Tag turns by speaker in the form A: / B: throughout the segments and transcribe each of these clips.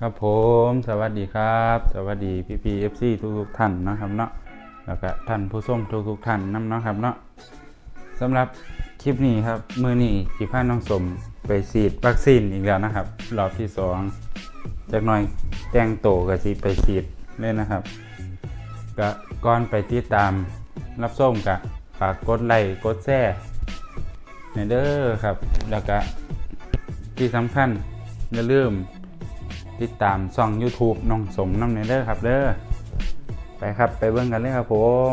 A: ครับผมสวัสดีครับ สวัสดีพี่พีเอฟซีทุกๆท่านนะครับเนาะแล้วก็ท่านผู้ชมทุกทุกๆท่านนํเนาะครับเนาะสำหรับคลิปนี้ครับมือนี้จีพาน้องสมไปฉีดวัคซีนอีกแล้วนะครับรอบที่สองจากหน่อยแต่งโตกับสีไปฉีดเลยนะครับก็ก่อนไปติดตามรับส้มกับฝากกดไลค์กดแชร์ในเด้อครับ แล้วก็ที่สำคัญอย่าลืม ติดตามช่อง YouTube น้องสมน้ำเนเด้อครับเด้อไปครับไปเบิ่งกันเลยครับผม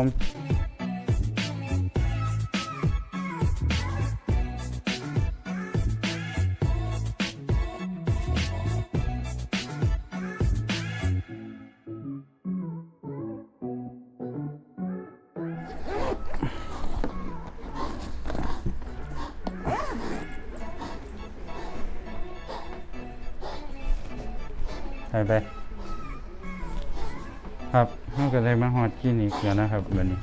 A: ไปไป ครับเราก็ได้มาฮอดคลินิกแล้วนะครับวันนี้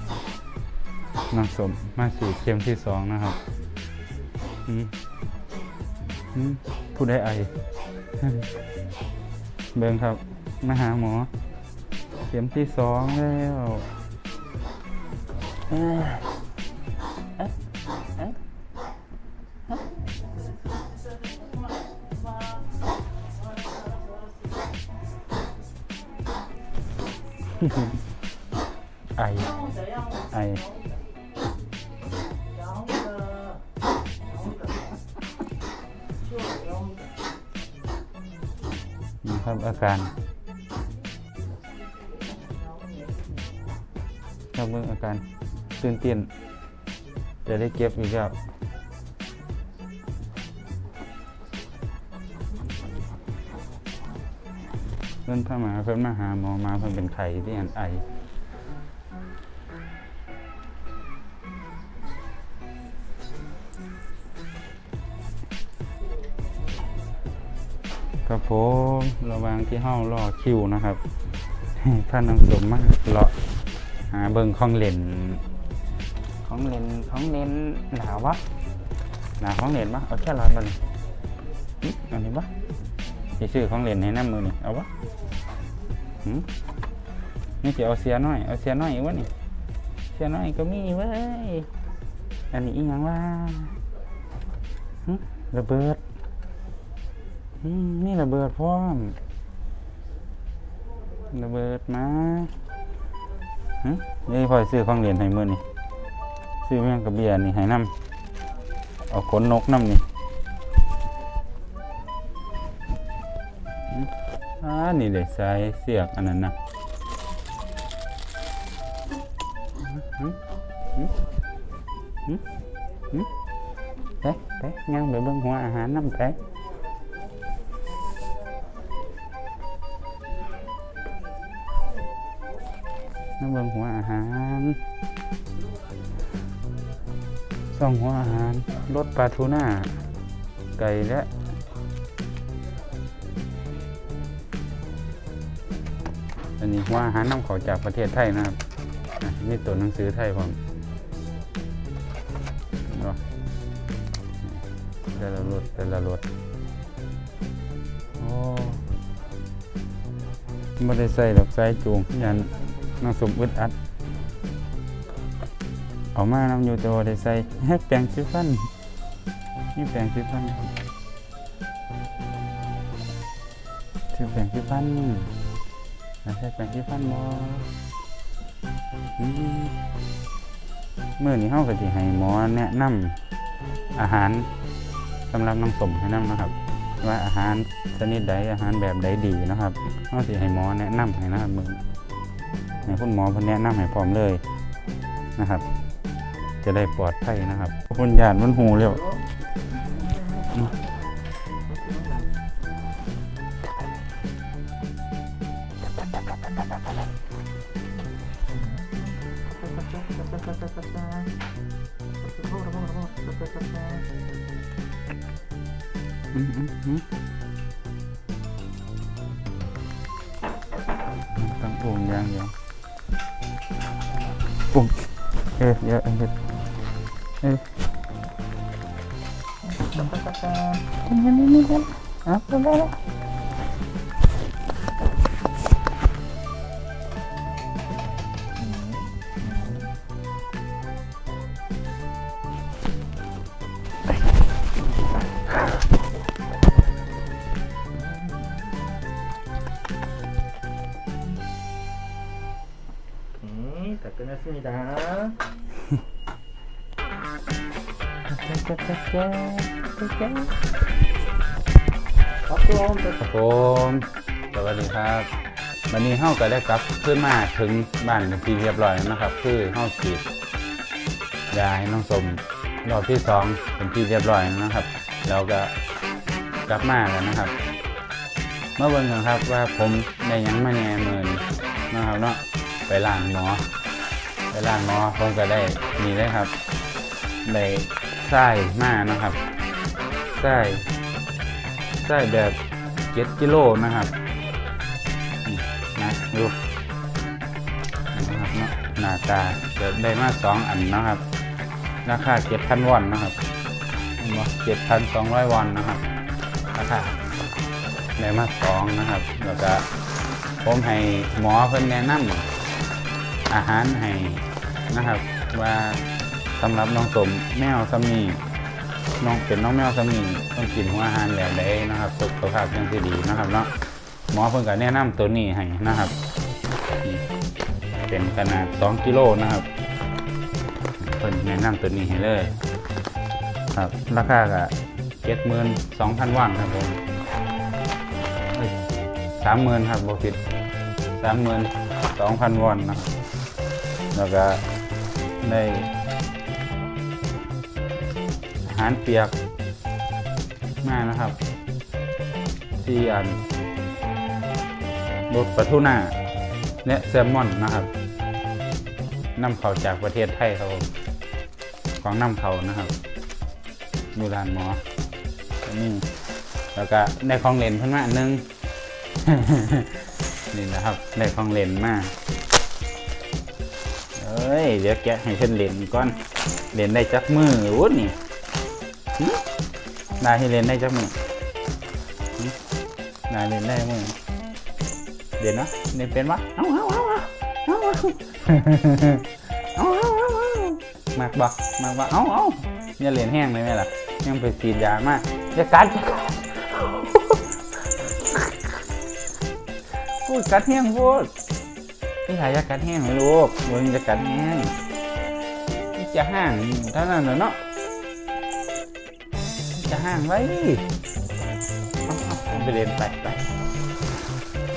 A: น้องสมมาสู่เข็มที่สองนะครับอืมอืมผู้ได้ไอ เบิ่งครับ มาหาหมอ เข็มที่สองแล้ว ไอไอนะครับอาการครับเมื่ออาการตื่นเต้นจะได้เก็บอีกแล้ว พิ่นพามาเพิ่นมาหาหมอมาเพิ่นเป็นไข้ที่อันไอครับผมระวางที่ห้องรอคิวนะครับท่านน้ำสมมากเลาะหาเบิงของเล่นของเล่นของเล่นหนาวะหนาของเล่นปะเอาแค่ร้อยบาเลยอันนี้ปะสิซื้อของเล่นให้น้ำมือนี่เอาวะ นี่จะเอาเสียน้อย เอาเสียน้อยวะนี่ เสียน้อยก็มีเว้ย อันนี้อีหยังว่าระเบิดอืมนี่ระเบิดพร้อม ระเบิดมาฮะนี่พอยซื้อของเหรียญให้มือนี่ซื้อแม่งกับเบียร์นี่ให้น้ำเอาขนนกน้ำนี่ นี่เลยใส่เสียกอันนั้นนะไปไปย่างไปเบิ่งหัวอาหารน้ำไปน้ำเบิงหัวอาหารส่องหัวอาหารรสปลาทูน่าไก่และ อันนี้วอาหารนำเขาจากประเทศไทยนะครับอ่ตัวหนังสือไทยผมเนาะแต่ละรสแต่ละรสโอ้ไม่ได้ใส่ดอกไส้จูงยันน้องสมอึดอัดเอามาน้ำอยู่ตัวได้ใส่แปรงซีฟันนี่แปรงซีฟันชื่อแปรงซีฟัน นะใช่แปรงซีฟันบอเมื่อนี้เฮาก็สิให้หมอแนะนำอาหารสำหรับน้องสมให้นำนะครับ ว่าอาหารชนิดใดอาหารแบบใดดีนะครับเฮาสิให้หมอแนะนำให้นะครับมือให้คุณหมอเพิ่นแนะนำให้พร้อมเลยนะครับ จะได้ปลอดภัยนะครับคุณญาติมันหูเร็ว อืมอืมอืมต้องปรุงอย่างเดียวปรุงเอ๊ะเยอะเอ๊ะเอ๊ะนี่นี่นี่นี่อะไปเลย
B: 끝냈습니다. ครับผม
A: ครับผมสวัสดีครับ วันนี้เฮาก็ได้กลับขึ้นมาถึงบ้านเป็นที่เรียบร้อยแล้วนะครับ คือเฮาฉีดยาให้น้องสมรอบที่สองเป็นที่เรียบร้อยแล้วนะครับ เราก็กลับมาแล้วนะครับ เมื่อวันกันครับว่าผมได้หยังมาแหน่เมินนะครับเนาะไปล้างหมอ ไปล้างหมอผมก็ได้นี่เลยครับได้ไส้มานะครับไส้ไส้แบบเจ็ดกิโลนะครับนะดูนะครับเนาะหน้าตาเดี๋ยวได้มาสองอันนะครับ ราคาเจ็ดพันวอนนะครับเจ็ดพันสองร้อยวอนนะครับราคาได้มาสองนะครับแล้วก็ผมให้หมอเพิ่นแนะนำ อาหารให้นะครับ ว่าสำหรับน้องสมแมวสามีน้องเป็นน้องแมวสามีต้องกินหัวอาหารแบบใดนะครับสุขภาพยังที่ดีนะครับเนาะหมอเพิ่นก็แนะนำตัวนี้ให้นะครับ เป็นขนาด 2 กิโลนะครับเพิ่นแนะนำตัวนี้ให้เลยครับราคาก็เจ็ดหมื่นสองพันว่างครับผมสามหมื่นครับบวกผิดสามหมื่นสองพันวอนนะครับ แล้วก็ได้อาหารเปียกมานะครับที่อันรสปลาทูน่าและแซลมอนนะครับนำเข้าจากประเทศไทยครับผมของนำเข้านะครับอยู่ร้านหมอนนี้แล้วก็ได้ของเล่นเพิ่นมาอันหนึงนี่นะครับได้ของเล่นมาเเอ้ย เดี๋ยวแกให้เพิ่นเล่นก่อน เล่นได้จักมือโอ้นี่นายให้เล่นได้จักมือนายเล่นได้มือเดี๋ยวนะเล่นเป็นวะเอาเอาเอาเอาเอาเอาเอาเอามากบ่มากบ่เอาเอาเนี่ยเล่นแห้งเลยไหมล่ะยังไปฉีดยามากจะกัดจะกัดพูดกัดแห้งพูด พี่ชายจะกัดแห้งไหมลูกมึงจะกัดแห้งจะห่างเท่านั้นเหรอเนาะจะห่างไว้ไปเรียนไปไป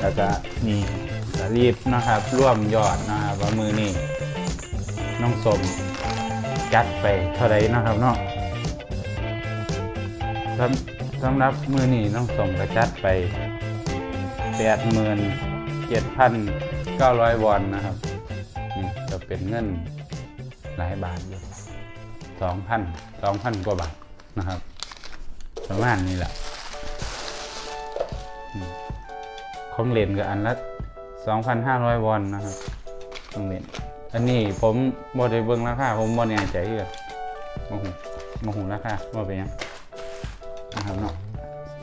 A: แล้วก็นี่ก็รีบนะครับร่วมยอดนะครับว่ามือนี่น้องสมจัดไปเท่าไรนะครับเนาะสำสำหรับมือนี่น้องสมก็จัดไปแปดหมื่นเจ็ดพัน เก้าร้อยวอนนะครับนี่จะเป็นเงินหลายบาทอยู่สองพันสองพันกว่าบาทนะครับ ประมาณนี้แหละอืมของเหรียญกับอันละสองพันห้าร้อยวอนนะครับของเหรียญอันนี้ผมบอได้เบิ่งราคาผมบอแน่ใจเอือโมโหโมโหราคาว่าเป็นยังนะครับเนาะ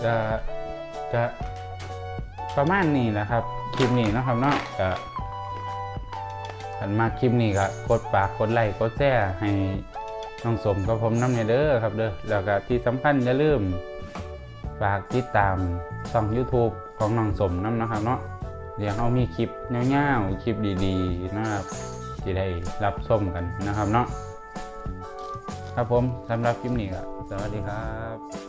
A: จะจะประมาณนี้แหละครับ คลิปนี้นะครับเนาะก็ขันมาคลิปนี้ก็กดปากกดไลค์กดแชร์ให้น้องสมกับผมน้ำเนเด้อครับเด้อแล้วก็ที่สำคัญอย่าลืมฝากติดตามช่อง YouTube ของน้องสมน้ำนะครับเนาะเดี๋ยวเขามีคลิปเงาวๆคลิปดีๆนะครับที่ได้รับชมกันนะครับเนาะครับผมสำหรับคลิปนี้ก็สวัสดีครับ